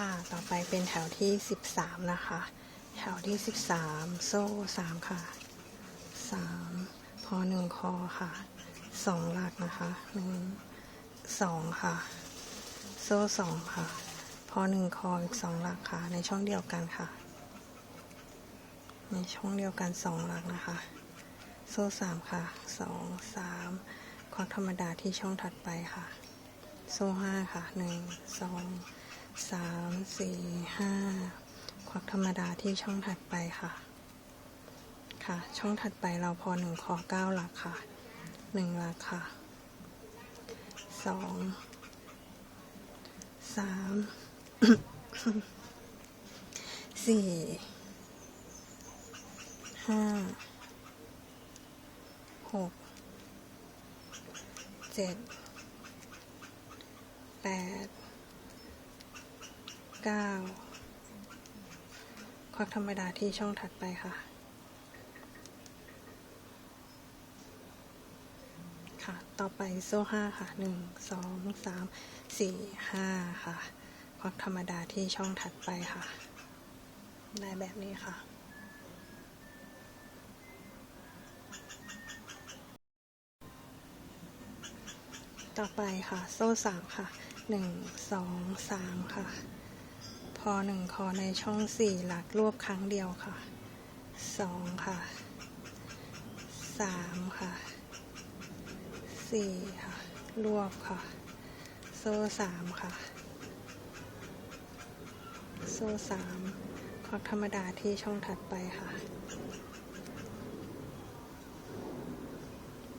ค่ะ ต่อไปเป็นแถวที่13นะคะ แถวที่13โซ่3ค่ะ3พอ1คอค่ะ2หลักนะคะ1 2ค่ะ โซ่2ค่ะ พอ1คออีก2หลักค่ะ ในช่องเดียวกันค่ะ ในช่องเดียวกัน2หลักนะคะ โซ่3ค่ะ2 3ควักธรรมดาที่ช่องถัดไปค่ะ โซ่ห้าค่ะหนึ่งสอง สามสี่ห้าควักธรรมดาที่ช่องถัดไปค่ะ ค่ะ ช่องถัดไปเราพอหนึ่งคอเก้าหลักค่ะหนึ่งหลักค่ะสองสามสี่ห้าหกเจ็ดแปด เก้าควักธรรมดาที่ช่องถัดไปค่ะ ค่ะ ต่อไปโซ่ห้าค่ะหนึ่งสองสามสี่ห้าค่ะ ควักธรรมดาที่ช่องถัดไปค่ะ ได้แบบนี้ค่ะต่อไปค่ะ โซ่สามค่ะหนึ่งสองสามค่ะ พอหนึ่งคอในช่องสี่หลักรวบครั้งเดียวค่ะสองค่ะสามค่ะสี่ค่ะ รวบค่ะ โซ่สามค่ะ โซ่สามควักธรรมดาที่ช่องถัดไปค่ะ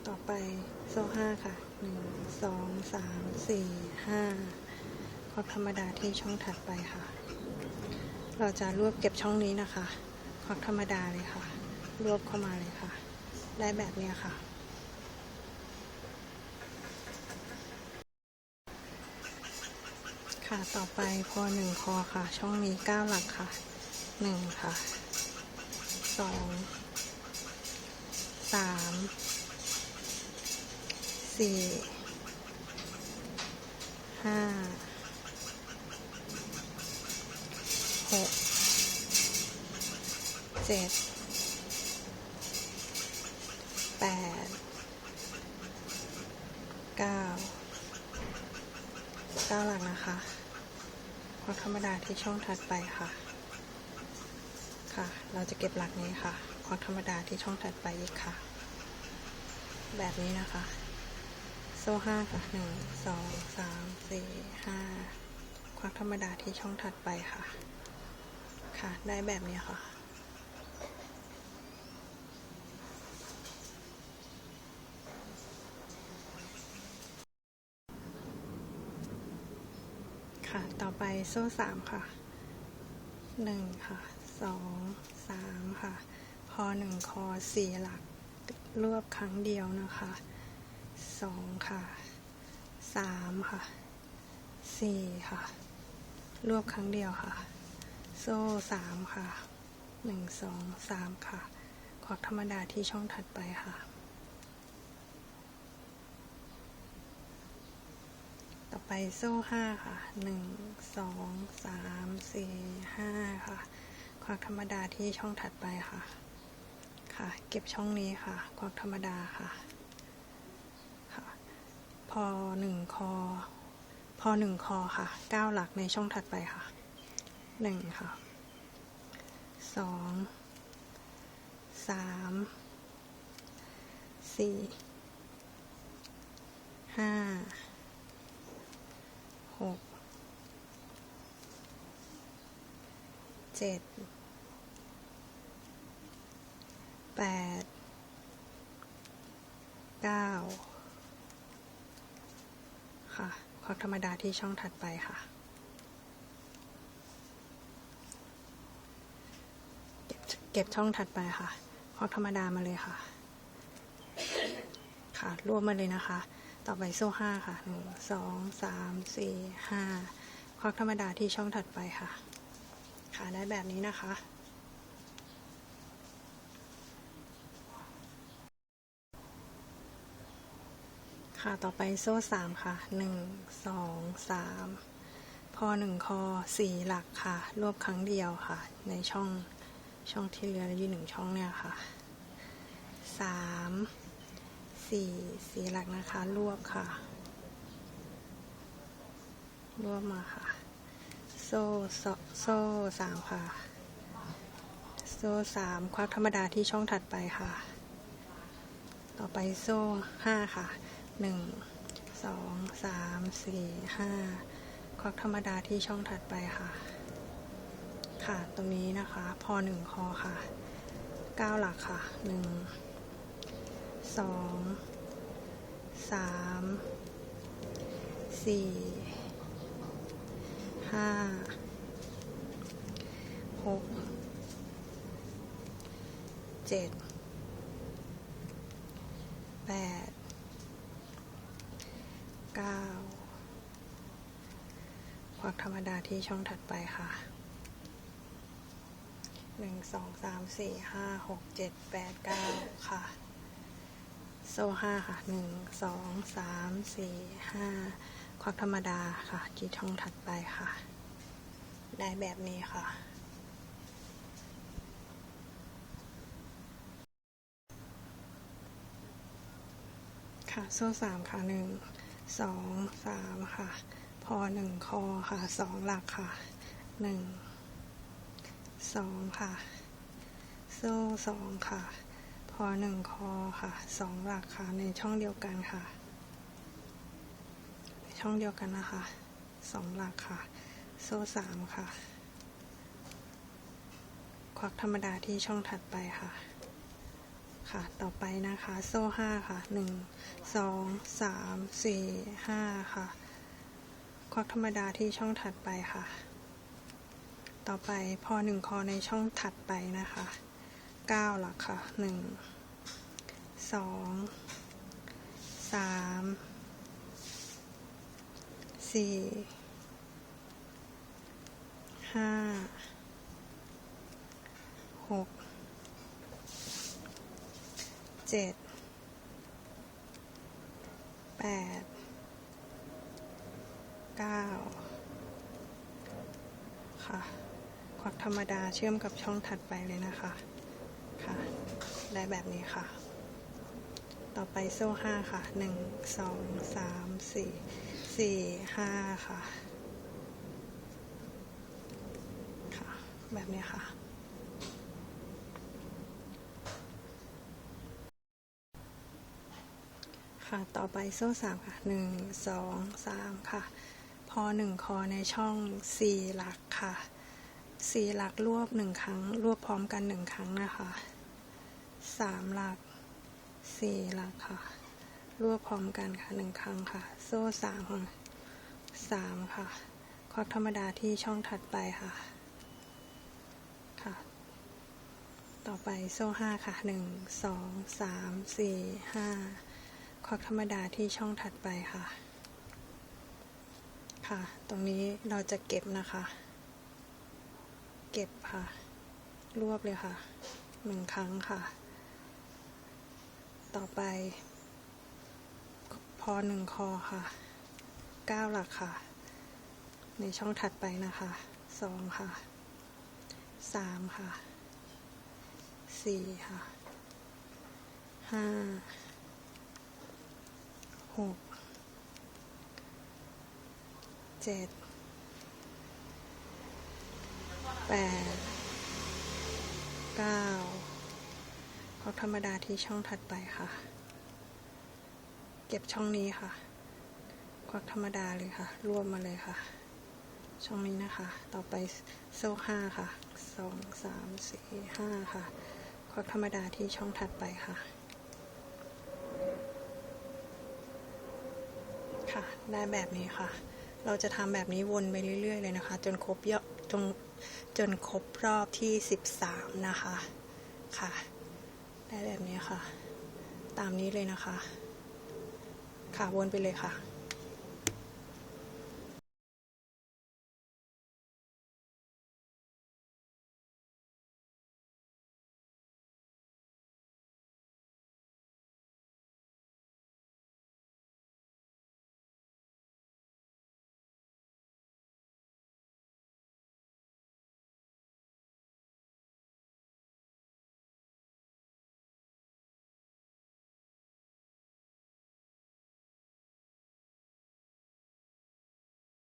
ต่อไปโซ่ห้าค่ะหนึ่งสองสามสี่ห้าควักธรรมดาที่ช่องถัดไปค่ะ เราจะรวบเก็บช่องนี้นะคะควักธรรมดาเลยค่ะ รวบเข้ามาเลยค่ะ ได้แบบนี้ค่ะ ค่ะต่อไปพอหนึ่งคอค่ะ ช่องนี้เก้าหลักค่ะหนึ่งค่ะสองสามสี่ห้า หกเจ็ดแปดเก้าเก้าหลักนะคะควักธรรมดาที่ช่องถัดไปค่ะ ค่ะ เราจะเก็บหลักนี้ค่ะควักธรรมดาที่ช่องถัดไปอีกค่ะ แบบนี้นะคะ โซ่ห้าค่ะหนึ่งสองสามสี่ห้าควักธรรมดาที่ช่องถัดไปค่ะ ค่ะ ได้แบบนี้ค่ะ ค่ะ ต่อไปโซ่สามค่ะหนึ่งค่ะสองสามค่ะพอหนึ่งคอสี่หลักรวบครั้งเดียวนะคะสองค่ะสามค่ะสี่ค่ะ รวบครั้งเดียวค่ะ โซ่สามค่ะหนึ่งสองสามค่ะ ควักธรรมดาที่ช่องถัดไปค่ะ ต่อไปโซ่ห้าค่ะหนึ่งสองสามสี่ห้าค่ะ ควักธรรมดาที่ช่องถัดไปค่ะ ค่ะ เก็บช่องนี้ค่ะ ควักธรรมดาค่ะ ค่ะ พอหนึ่งคอ พอหนึ่งคอค่ะเก้าหลักในช่องถัดไปค่ะ หนึ่งค่ะสองสามสี่ห้าหกเจ็ดแปดเก้าค่ะควักธรรมดาที่ช่องถัดไปค่ะ เก็บ เก็บช่องถัดไปค่ะควักธรรมดามาเลยค่ะ ค่ะรวบมาเลยนะคะ ต่อไปโซ่ห้าค่ะหนึ่งสองสามสี่ห้าควักธรรมดาที่ช่องถัดไปค่ะ ค่ะได้แบบนี้นะคะค่ะ ต่อไปโซ่สามค่ะหนึ่งสองสามพอหนึ่งคอสี่หลักค่ะ รวบครั้งเดียวค่ะ ในช่อง ช่องที่เหลืออยู่หนึ่งช่องเนี่ยค่ะสามสี่สี่หลักนะคะรวบค่ะ รวบมาค่ะโซ่โซ่โซ่สามค่ะ โซ่สามควักธรรมดาที่ช่องถัดไปค่ะ ต่อไปโซ่ห้าค่ะหนึ่งสองสามสี่ห้าควักธรรมดาที่ช่องถัดไปค่ะ ค่ะ ตรงนี้นะคะ พอหนึ่งคอค่ะเก้าหลักค่ะหนึ่งสองสามสี่ห้าหกเจ็ดแปดเก้าควักธรรมดาที่ช่องถัดไปค่ะ นึ่งสองสามสี่ห้าหกเจ็ดแปดเก้าค่ะ โซ่ห้าค่ะหนึ่งสองสามสี่ห้าควักธรรมดาค่ะที่ช่องถัดไปค่ะ ได้แบบนี้ค่ะค่ะโซ่สามค่ะหนึ่งสองสามค่ะ พอหนึ่งคอค่ะสองหลักค่ะหนึ่ง สองค่ะ โซ่สองค่ะ พอหนึ่งคอค่ะสองหลักค่ะ ในช่องเดียวกันค่ะช่องเดียวกันนะคะสองหลักค่ะ โซ่สามค่ะ ควักธรรมดาที่ช่องถัดไปค่ะ ค่ะ ต่อไปนะคะ โซ่ห้าค่ะหนึ่งสองสามสี่ห้าค่ะ ควักธรรมดาที่ช่องถัดไปค่ะ ต่อไปพอหนึ่งคอในช่องถัดไปนะคะเก้าหลักค่ะหนึ่งสองสามสี่ห้าหกเจ็ดแปดเก้าค่ะ ควักธรรมดาเชื่อมกับช่องถัดไปเลยนะคะ ค่ะ ได้แบบนี้ค่ะ ต่อไปโซ่ห้าค่ะหนึ่งสองสามสี่สี่ห้าค่ะ ค่ะ แบบนี้ค่ะค่ะต่อไปโซ่สามค่ะหนึ่งสองสามค่ะ พอหนึ่งคอในช่องสี่หลักค่ะ สี่หลักรวบหนึ่งครั้ง รวบพร้อมกันหนึ่งครั้งนะคะสามหลักสี่หลักค่ะ รวบพร้อมกันค่ะหนึ่งครั้งค่ะ โซ่สามค่ะสามค่ะ ควักธรรมดาที่ช่องถัดไปค่ะค่ะ ต่อไปโซ่ห้าค่ะหนึ่งสองสามสี่ห้าควักธรรมดาที่ช่องถัดไปค่ะ ค่ะ ตรงนี้เราจะเก็บนะคะ เก็บค่ะ รวบเลยค่ะหนึ่งครั้งค่ะ ต่อไป พอหนึ่งคอค่ะเก้าหลักค่ะ ในช่องถัดไปนะคะสองค่ะสามค่ะสี่ค่ะห้าหกเจ็ด แปดเก้าควักธรรมดาที่ช่องถัดไปค่ะ เก็บช่องนี้ค่ะควักธรรมดาเลยค่ะ รวมมาเลยค่ะ ช่องนี้นะคะ ต่อไปโซ่ห้าค่ะสองสามสี่ห้าค่ะ ควักธรรมดาที่ช่องถัดไปค่ะ ค่ะ ได้แบบนี้ค่ะ เราจะทำแบบนี้วนไปเรื่อย ๆ เลยนะคะ จนครบเยอดจน จนครบรอบที่ 13 นะคะค่ะ ได้แบบนี้ค่ะ ตามนี้เลยนะคะ ค่ะวนไปเลยค่ะ